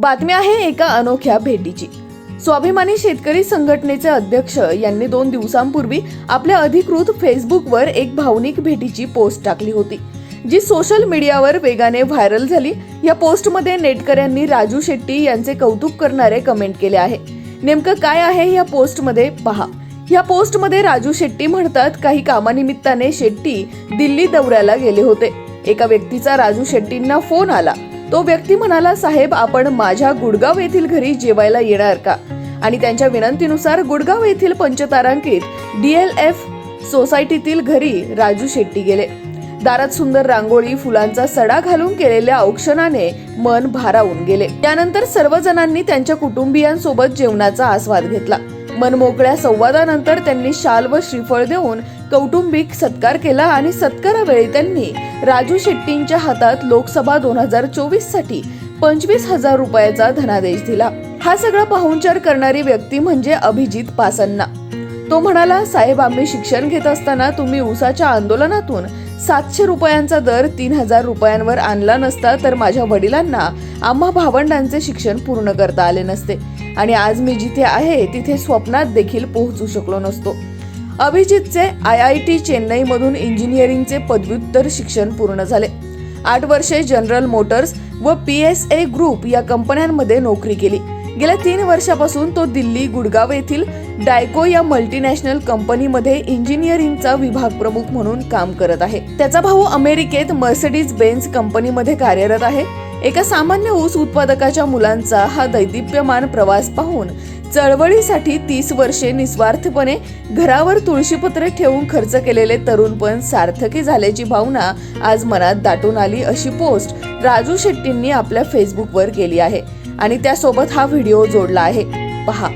बातमी आहे एका अनोख्या भेटीची. स्वाभिमानी शेतकरी संघटनेचे अध्यक्ष यांनी दोन दिवसांपूर्वी आपल्या अधिकृत फेसबुकवर एक भावनिक भेटीची पोस्ट टाकली होती जी सोशल मीडियावर वेगाने व्हायरल झाली. या पोस्टमध्ये नेटकऱ्यांनी राजू शेट्टी यांचे कौतुक करणारे कमेंट केले आहे. नेमकं काय आहे या पोस्टमध्ये? पहा. या पोस्टमध्ये राजू शेट्टी म्हणतात काही कामानिमित्ताने शेट्टी दिल्ली दौऱ्याला गेले होते. एका व्यक्तीचा राजू शेट्टींना फोन आला. तो व्यक्ती म्हणाला साहेब आपण माझ्या गुडगाव येथील घरी जेवायला येणार का? आणि त्यांच्या विनंतीनुसार गुडगाव येथील पंचतारांकित डीएलएफ सोसायटीतील घरी राजू शेट्टी गेले. दारात सुंदर रांगोळी फुलांचा सडा घालून केलेल्या औक्षणाने मन भारावून गेले. त्यानंतर सर्वजणांनी त्यांच्या कुटुंबियांसोबत जेवणाचा आस्वाद घेतला. मनमोकळ्या संवादानंतर त्यांनी शाल व श्रीफळ देऊन कौटुंबिक सत्कार केला आणि सत्कारावेळी त्यांनी राजू शेट्टींच्या हातात लोकसभा दोन हजार चोवीससाठी पंचवीस हजार रुपयाचा धनादेश दिला. हा सगळा पाहुणचार करणारी व्यक्ती म्हणजे अभिजित पासन्ना. तो म्हणाला साहेब आम्ही शिक्षण घेत असताना तुम्ही उसाच्या आंदोलनातून सातशे रुपयांचा दर तीन हजार रुपयांवर आणला नसता तर माझ्या वडिलांना आम्हा भावंडांचे शिक्षण पूर्ण करता आले नसते. आणि आज मी जिथे आहे तिथे स्वप्नात देखील पोहोचू शकलो नसतो. अभिजितचे आय आय टी चेन्नईमधून इंजिनिअरिंगचे पदव्युत्तर शिक्षण पूर्ण झाले. आठ वर्षे जनरल मोटर्स व पी एस ए ग्रुप या कंपन्यांमध्ये नोकरी केली. गेल्या तीन वर्षापासून तो दिल्ली गुडगाव येथील डायको या मल्टीनॅशनल कंपनीमध्ये इंजिनिअरिंगचा विभाग प्रमुख म्हणून काम करत आहे. त्याचा भाऊ अमेरिकेत मर्सिडीज बेन्स कंपनीमध्ये कार्यरत आहे. एका सामान्य ऊस उत्पादकाच्या मुलांचा हा दैदिप्यमान प्रवास पाहून चळवळीसाठी तीस वर्षे निस्वार्थपणे घरावर तुळशीपत्र ठेवून खर्च केलेले तरुणपण सार्थकी झाल्याची भावना आज मनात दाटून आली अशी पोस्ट राजू शेट्टींनी आपल्या फेसबुकवर केली आहे. आणि त्यासोबत हा व्हिडिओ जोडला आहे. पहा.